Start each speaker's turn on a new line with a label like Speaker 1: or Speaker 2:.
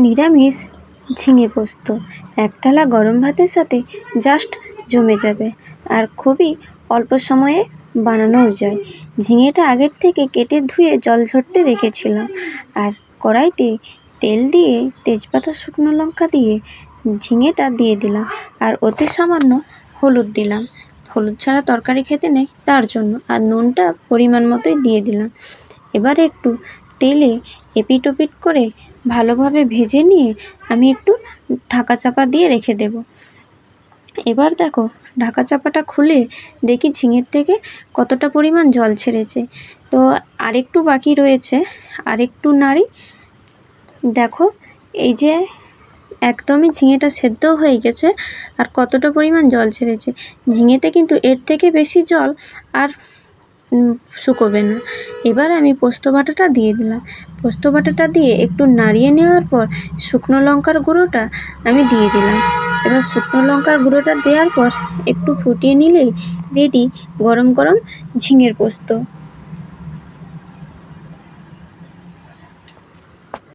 Speaker 1: নিরামিষ, ঝিঙে পোস্ত। একতলা গরম ভাতের সাথে জাস্ট জমে যাবে। আর খুবই অল্প সময়ে বানানোও যায়। ঝিঙেটা আগের থেকে কেটে ধুয়ে জল ঝরতে রেখেছিলাম। আর কড়াইতে তেল দিয়ে তেজপাতা, শুকনো লঙ্কা দিয়ে ঝিঙেটা দিয়ে দিলাম। আর অতি সামান্য হলুদ দিলাম। হলুদ ছাড়া তরকারি খেতে নেই, তার জন্য। আর নুনটা পরিমাণ মতোই দিয়ে দিলাম। এবারে একটু তেলে এপিট ওপিট করে ভালোভাবে ভেজে নিয়ে আমি একটু ঢাকা চাপা দিয়ে রেখে দেব। এবার দেখো, ঢাকা চাপাটা খুলে দেখি ঝিঙের থেকে কতটা পরিমাণ জল ছেড়েছে। তো আরেকটু বাকি রয়েছে, আরেকটু নাড়ি। দেখো, এই যে একদমই ঝিঙেটা সেদ্ধও হয়ে গেছে আর কতটা পরিমাণ জল ছেড়েছে। ঝিঙেতে কিন্তু এর থেকে বেশি জল আর শুকোবে না। এবার আমি পোস্ত বাটাটা দিয়ে দিলাম। পোস্ত বাটাটা দিয়ে একটু নাড়িয়ে নেওয়ার পর শুকনো লঙ্কার গুঁড়োটা আমি দিয়ে দিলাম। এবার শুকনো লঙ্কার গুঁড়োটা দেওয়ার পর একটু ফুটিয়ে নিলেই রেডি গরম গরম ঝিঙের পোস্ত।